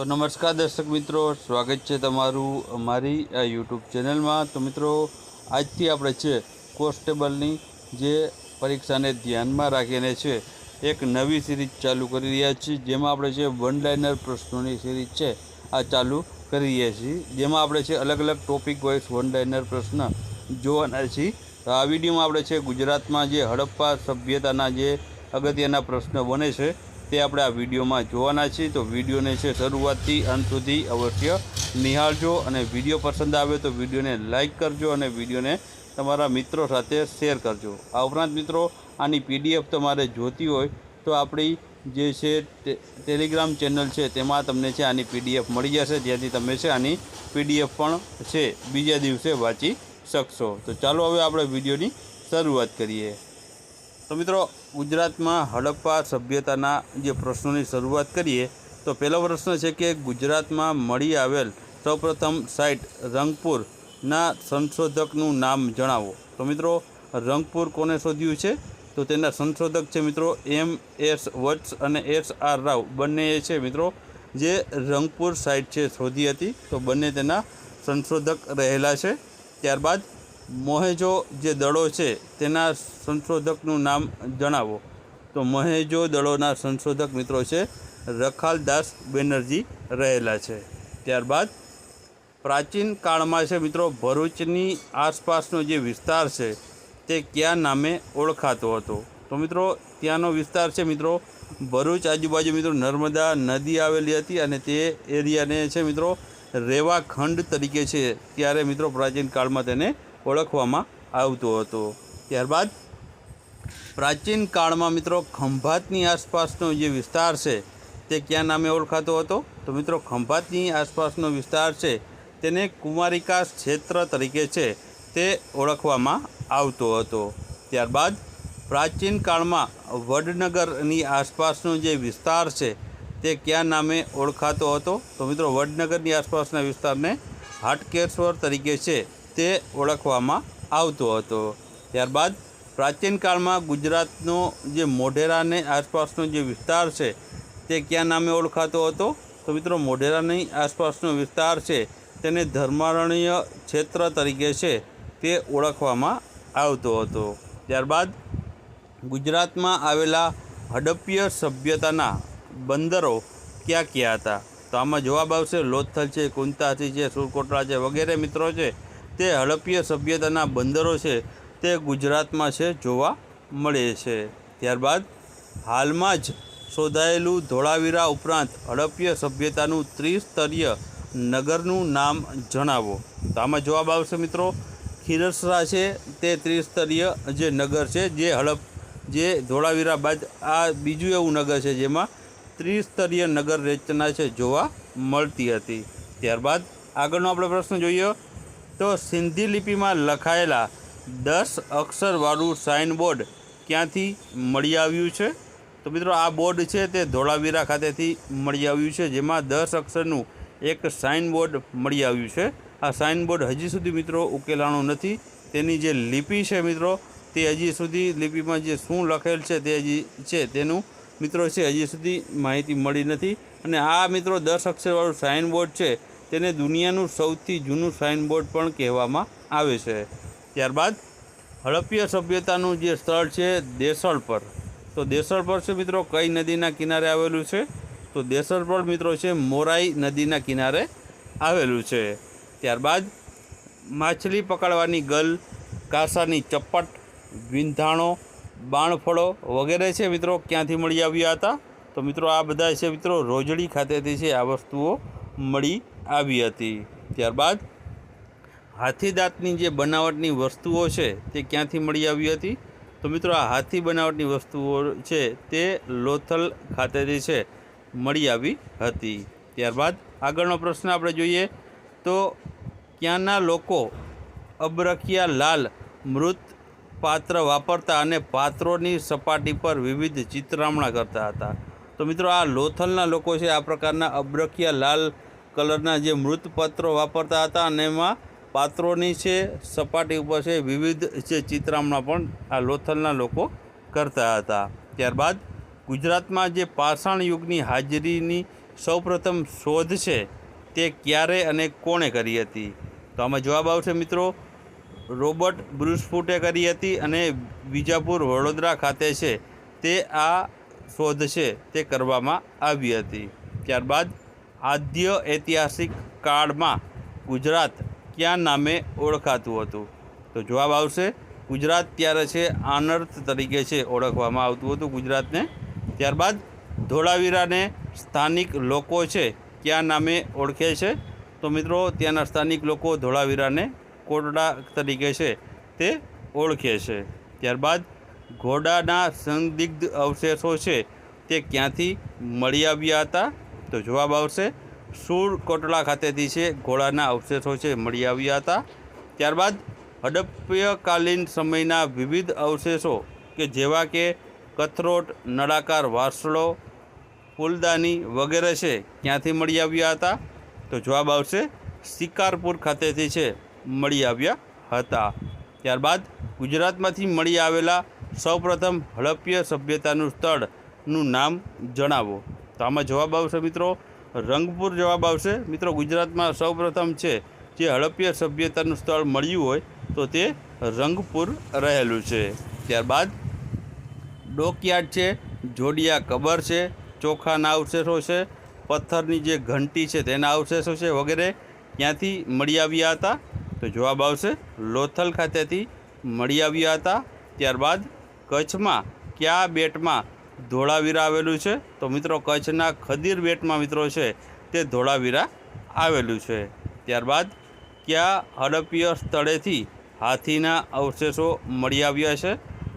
તો નમસ્કાર દર્શક મિત્રો, સ્વાગત છે તમારું અમારી આ યુટ્યુબ ચેનલમાં. તો મિત્રો, આજથી આપણે છે કોન્સ્ટેબલની જે પરીક્ષાને ધ્યાનમાં રાખીને છે, એક નવી સિરીઝ ચાલુ કરી રહ્યા છીએ. જેમાં આપણે છે વન લાઇનર પ્રશ્નોની સિરીઝ છે, આ ચાલુ કરી રહ્યા છીએ. જેમાં આપણે છે અલગ અલગ ટોપિક વાઇઝ વન લાઇનર પ્રશ્ન જોવાના છીએ. તો આ વિડીયોમાં આપણે છે ગુજરાતમાં જે હડપ્પા સભ્યતાના જે અગત્યના પ્રશ્ન બને છે તે આપણે આ વિડીયોમાં જોવાના છીએ. તો વિડીયોને છે શરૂઆતથી અંત સુધી અવશ્ય નિહાળજો અને વીડિયો પસંદ આવે તો વિડીયોને લાઇક કરજો અને વિડીયોને તમારા મિત્રો સાથે શેર કરજો. આ ઉપરાંત મિત્રો, આની પીડીએફ તમારે જોતી હોય તો આપણી જે છે ટેલિગ્રામ ચેનલ છે તેમાં તમને છે આની પીડીએફ મળી જશે. જેથી તમે છે આની પીડીએફ પણ છે બીજા દિવસે વાંચી શકશો. તો ચાલો હવે આપણે વિડીયોની શરૂઆત કરીએ. તો મિત્રો, ગુજરાતમાં હડપ્પા સભ્યતાના જે પ્રશ્નોની શરૂઆત કરીએ, તો પહેલો પ્રશ્ન છે કે ગુજરાતમાં મળી આવેલ સૌપ્રથમ સાઇટ રંગપુરના સંશોધકનું નામ જણાવો. તો મિત્રો, રંગપુર કોને શોધ્યું છે? તો તેના સંશોધક છે મિત્રો, એમ એસ વત્સ અને એસ આર રાવ. બંને એ છે મિત્રો, જે રંગપુર સાઇટ છે શોધી હતી. તો બંને તેના સંશોધક રહેલા છે. ત્યારબાદ મોહેજો જે દળો છે, તેના સંશોધકનું નામ જણાવો. તો મહેજો દળોના સંશોધક મિત્રો છે, રખાલદાસ બેનર્જી રહેલા છે. ત્યારબાદ પ્રાચીન કાળમાં છે મિત્રો, ભરૂચની આસપાસનો જે વિસ્તાર છે, તે કયા નામે ઓળખાતો હતો? તો મિત્રો, ત્યાંનો વિસ્તાર છે મિત્રો, ભરૂચ આજુબાજુ મિત્રો નર્મદા નદી આવેલી હતી અને તે એરિયાને છે મિત્રો રેવા ખંડ તરીકે છે. ત્યારે મિત્રો પ્રાચીન કાળમાં તેને ઓળખવામાં આવતો હતો. ત્યારબાદ પ્રાચીન કાળમાં મિત્રો ખંભાતની આસપાસનો જે વિસ્તાર છે, તે ક્યાં નામે ઓળખાતો હતો? તો મિત્રો ખંભાતની આસપાસનો વિસ્તાર છે, તેને કુમારિકા ક્ષેત્ર તરીકે છે, તે ઓળખવામાં આવતો હતો. ત્યારબાદ પ્રાચીન કાળમાં વડનગરની આસપાસનો જે વિસ્તાર છે, તે ક્યાં નામે ઓળખાતો હતો? તો મિત્રો વડનગરની આસપાસના વિસ્તારને હાટકેશ્વર તરીકે છે. તે ઓળખવામાં આવતો હતો. ત્યારબાદ પ્રાચીન કાળમાં ગુજરાતનો જે મોઢેરાને આસપાસનો જે વિસ્તાર છે, તે ક્યાં નામે ઓળખાતો હતો? તો મિત્રો મોઢેરાની આસપાસનો વિસ્તાર છે, તેને ધર્મારણ્ય ક્ષેત્ર તરીકે છે, તે ઓળખવામાં આવતો હતો. ત્યારબાદ ગુજરાતમાં આવેલા હડપ્ય સભ્યતાના બંદરો ક્યાં ક્યાં હતા? તો આમાં જવાબ આવશે, લોથલ છે કુંતાથી છે સુરકોટડા છે વગેરે મિત્રો છે તે હડપ્પીય સભ્યતાના બંદરો છે તે ગુજરાતમાં છે જોવા મળે છે. ત્યારબાદ હાલમાં જ શોધાયેલું ધોળાવીરા ઉપરાંત હડપ્પીય સભ્યતાનું ત્રિસ્તરીય નગરનું નામ જણાવો. તો આમાં જવાબ આવશે મિત્રો, ખીરસરા છે તે ત્રિસ્તરીય જે નગર છે જે હડપ, જે ધોળાવીરા બાદ આ બીજું એવું નગર છે જેમાં ત્રિસ્તરીય નગર રચના છે જોવા મળતી હતી. ત્યારબાદ આગળનો આપણે પ્રશ્ન જોઈએ. તો સિંધી લિપિમાં લખાયેલા દસ અક્ષરવાળું સાઇનબોર્ડ ક્યાંથી મળી આવ્યું છે? તો મિત્રો, આ બોર્ડ છે તે ધોળાવીરા ખાતેથી મળી આવ્યું છે, જેમાં દસ અક્ષરનું એક સાઇનબોર્ડ મળી આવ્યું છે. આ સાઇનબોર્ડ હજી સુધી મિત્રો ઉકેલાણો નથી. તેની જે લિપિ છે મિત્રો, તે હજી સુધી લિપિમાં જે શું લખેલ છે તે હજી છે તેનું મિત્રો છે હજી સુધી માહિતી મળી નથી. અને આ મિત્રો દસ અક્ષરવાળું સાઇનબોર્ડ છે તેને દુનિયાનું સૌથી જૂનું સાઇનબોર્ડ પણ કહેવામાં આવે છે. ત્યારબાદ હડપ્પીય સભ્યતાનું જે સ્થળ છે દેસળ પર તો દેસળ પર છે મિત્રો કઈ નદીના કિનારે આવેલું છે? તો દેસળ પર મિત્રો છે મોરાઈ નદીના કિનારે આવેલું છે. ત્યારબાદ માછલી પકડવાની ગલ, કાંસાની ચપ્પટ, વિંધાણો, બાણફળો વગેરે છે મિત્રો ક્યાંથી મળી આવ્યા હતા? તો મિત્રો આ બધા છે મિત્રો રોજડી ખાતેથી છે આ વસ્તુઓ મળી આવી હતી. ત્યારબાદ હાથી દાંતની જે બનાવટની વસ્તુઓ છે તે ક્યાંથી મળી આવી હતી? તો મિત્રો આ હાથી બનાવટની વસ્તુઓ છે તે લોથલ ખાતેથી છે, મળી આવી હતી. ત્યારબાદ આગળનો પ્રશ્ન આપણે જોઈએ તો ક્યાંના લોકો અબરખિયા લાલ મૃત પાત્ર વાપરતા અને પાત્રોની સપાટી પર વિવિધ ચિત્રામણા કરતા હતા? તો મિત્રો આ લોથલના લોકો છે, આ પ્રકારના અબરખિયા લાલ કલરના જે મૃત પત્રો વાપરતા હતા અને એમાં પાત્રોની છે, સપાટી ઉપર છે, વિવિધ જે ચિત્રામણા પણ આ લોથલના લોકો કરતા હતા. ત્યારબાદ ગુજરાતમાં જે પાષાણ યુગની હાજરીની સૌપ્રથમ શોધ છે, તે ક્યારે અને કોણે કરી હતી? તો આમાં જવાબ આવશે મિત્રો, રોબર્ટ બ્રુસફૂટે કરી હતી અને વિજાપુર વડોદરા ખાતે છે, તે આ શોધ છે, તે કરવામાં આવી હતી. ત્યારબાદ આદ્ય ઐતિહાસિક કાળમાં ગુજરાત ક્યાં નામે ઓળખાતું હતું? તો જવાબ આવશે, ગુજરાત ત્યારે છે આનર્થ તરીકે છે ઓળખવામાં આવતું હતું ગુજરાતને. ત્યારબાદ ધોળાવીરાને સ્થાનિક લોકો છે કયા નામે ઓળખે છે? તો મિત્રો, ત્યાંના સ્થાનિક લોકો ધોળાવીરાને કોટડા તરીકે છે તે ઓળખે છે. ત્યારબાદ ઘોડાના સંદિગ્ધ અવશેષો છે તે ક્યાંથી મળી આવ્યા હતા? તો જવાબ આવશે. સુર કોટલા ખાતેથી છે, ઘોડાના અવશેષો છે, મળી આવ્યા હતા. ત્યારબાદ હડપ્યકાલીન સમયના વિવિધ અવશેષો કે જેવા કે કથરોટ, નળાકાર વાસળો ફૂલદાની વગેરે છે ક્યાંથી મળી આવ્યા હતા. તો જવાબ આવશે, શિકારપુર ખાતેથી છે, મળી આવ્યા હતા. ત્યારબાદ ગુજરાતમાંથી મળી આવેલા સૌપ્રથમ હડપ્ય સભ્યતાનું સ્થળનું નામ જણાવો. તો આમાં જવાબ આવશે મિત્રો, રંગપુર જવાબ આવશે. મિત્રો, ગુજરાતમાં સૌપ્રથમ છે, જે હડપ્ય સભ્યતાનું સ્થળ મળ્યું હોય, તો તે રંગપુર રહેલું છે. ત્યારબાદ ડોકયાર્ડ છે, જોડિયા કબર છે ચોખાના અવશેષો છે, પથ્થરની જે ઘંટી છે તેના અવશેષો છે વગેરે ક્યાંથી મળી આવ્યા હતા. તો જવાબ આવશે, લોથલ ખાતેથી મળી આવ્યા હતા. ત્યારબાદ કચ્છમાં કયા બેટમાં ધોળાવીરા આવેલું છે. તો મિત્રો, કચ્છના ખદીર બેટમાં મિત્રો છે, તે ધોળાવીરા આવેલું છે. ત્યારબાદ કયા હડપ્ય સ્થળેથી હાથીના અવશેષો મળી આવ્યા છે?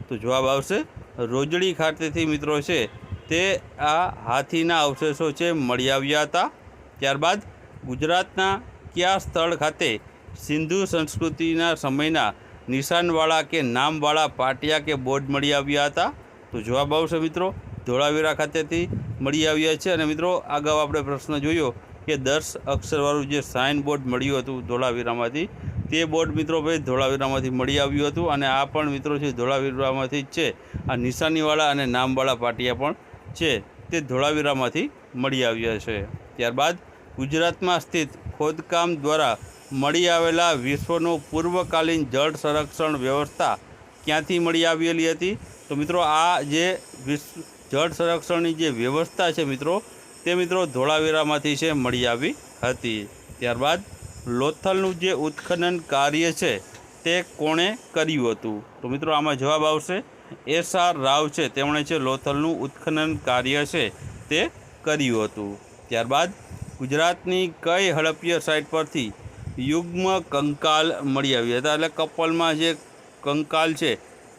તો જવાબ આવશે, રોજડી ખાતેથી મિત્રો છે, તે આ હાથીના અવશેષો છે, મળી આવ્યા હતા. ત્યારબાદ ગુજરાતના કયા સ્થળ ખાતે સિંધુ સંસ્કૃતિના સમયના નિશાનવાળા કે નામવાળા પાટિયા કે બોર્ડ મળી આવ્યા હતા? તો જવાબ આવશે મિત્રો ધોળાવીરા ખાતેથી મળી આવ્યા છે. અને મિત્રો, અગાઉ આપણે પ્રશ્ન જોયો કે દસ અક્ષરવાળું જે સાઇન બોર્ડ મળ્યું હતું ધોળાવીરામાંથી, તે બોર્ડ મિત્રો ભાઈ ધોળાવીરામાંથી મળી આવ્યું હતું. અને આ પણ મિત્રો છે, ધોળાવીરામાંથી જ છે. આ નિશાનીવાળા અને નામવાળા પાટિયા પણ છે, તે ધોળાવીરામાંથી મળી આવ્યા છે. ત્યારબાદ ગુજરાતમાં સ્થિત ખોદકામ દ્વારા મળી આવેલા વિશ્વનો પૂર્વકાલીન જળ સંરક્ષણ વ્યવસ્થા ક્યાંથી મળી આવેલી હતી? તો મિત્રો, આ જે વિશ્વ જળ સંરક્ષણની જે વ્યવસ્થા છે મિત્રો, તે મિત્રો ધોળાવીરામાંથી છે, મળી આવી હતી. ત્યારબાદ લોથલનું જે ઉત્ખનન કાર્ય છે, તે કોણે કર્યું હતું? તો મિત્રો, આમાં જવાબ આવશે. એસ આર રાવ છે, તેમણે છે લોથલનું ઉત્ખનન કાર્ય છે, તે કર્યું હતું. ત્યારબાદ ગુજરાતની કઈ હડપ્ય સાઇટ પરથી યુગ્મ કંકાલ મળી આવ્યા હતા? એટલે કપલમાં જે કંકાલ છે,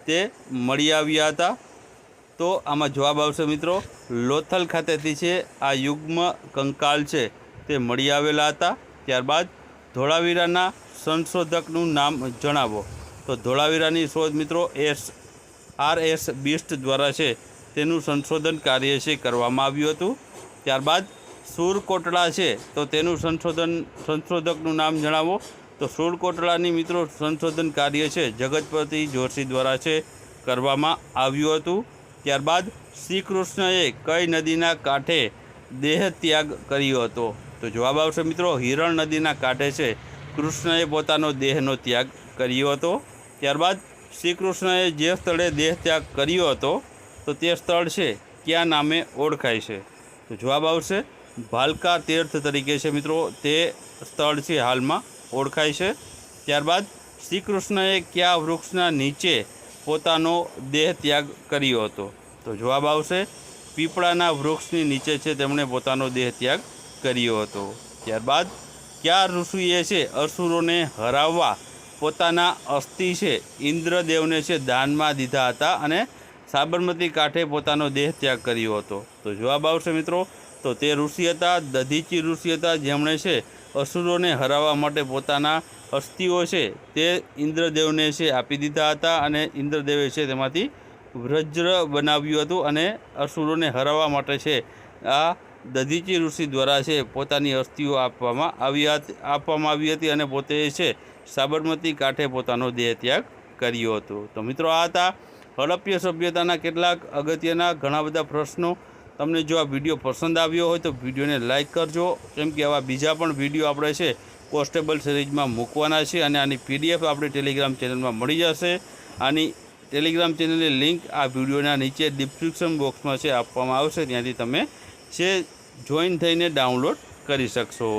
તે મળી આવ્યા હતા. તો આમાં જવાબ આવશે મિત્રો, લોથલ ખાતેથી છે, આ યુગ્મ કંકાલ છે, તે મળી આવેલા હતા. ત્યારબાદ ધોળાવીરાના સંશોધકનું નામ જણાવો. તો ધોળાવીરાની શોધ મિત્રો એસ આર એસ બિસ્ટ દ્વારા છે, તેનું સંશોધન કાર્ય છે, કરવામાં આવ્યું હતું. ત્યારબાદ સુરકોટડા છે, તો તેનું સંશોધન, સંશોધકનું નામ જણાવો. તો સુરકોટડાની મિત્રો સંશોધન કાર્ય છે, જગતપતિ જોશી દ્વારા છે, કરવામાં આવ્યું હતું. ત્યારબાદ શ્રી કૃષ્ણએ કઈ નદીના કાંઠે દેહ ત્યાગ કર્યો હતો? તો જવાબ આવશે મિત્રો, હિરણ નદીના કાંઠે છે. કૃષ્ણએ પોતાનો દેહનો ત્યાગ કર્યો હતો. ત્યારબાદ શ્રી કૃષ્ણએ જે સ્થળે દેહ ત્યાગ કર્યો હતો, તો તે સ્થળ છે, કયા નામે ઓળખાય છે? તો જવાબ આવશે, ભાલકા તીર્થ તરીકે છે મિત્રો, તે સ્થળ છે હાલમાં ઓળખાય છે. ત્યારબાદ શ્રી કૃષ્ણએ કયા વૃક્ષના નીચે પોતાનો દેહ ત્યાગ કર્યો હતો. તો જવાબ આવશે, પીપળાના વૃક્ષની નીચે છે તેમણે પોતાનો દેહ ત્યાગ કર્યો હતો. ત્યારબાદ, કયા ઋષિએ છે, અસુરોને હરાવવા? પોતાના અસ્થિ છે, ઇન્દ્રદેવને છે, દાનમાં દીધા હતા અને સાબરમતી કાંઠે પોતાનો દેહ ત્યાગ કર્યો હતો. તો જવાબ આવશે મિત્રો, તો તે ઋષિ હતા, દધીચી ઋષિ હતા, જેમણે છે, અસુરોને હરાવવા માટે પોતાના અસ્થિઓ છે તે ઇન્દ્રદેવને છે આપી દીધા હતા અને ઇન્દ્રદેવે છે તેમાંથી વજ્ર બનાવ્યું હતું અને અસુરોને હરાવવા માટે છે. આ દધીચી ઋષિ દ્વારા છે પોતાની અસ્થિઓ આપવામાં આવી આપવામાં આવી હતી અને પોતે છે સાબરમતી કાંઠે પોતાનો દેહ ત્યાગ કર્યો હતો. તો મિત્રો આ હતા હડપ્ય સભ્યતાના કેટલાક અગત્યના ઘણા બધા પ્રશ્નો. તમને જો આ વીડિયો પસંદ આવ્યો હોય તો વિડીયોને લાઇક કરજો. કેમ કે આવા બીજા પણ વીડિયો આપણે છે કોન્સ્ટેબલ સિરીઝમાં મૂકવાના છે અને આની પીડીએફ આપણે ટેલિગ્રામ ચેનલમાં મળી જશે. આની ટેલિગ્રામ ચેનલની લિંક આ વિડીયોના નીચે ડિસ્ક્રિપ્શન બોક્સમાં છે, આપવામાં આવશે. ત્યાંથી તમે છે, જોઈન થઈને ડાઉનલોડ કરી શકશો.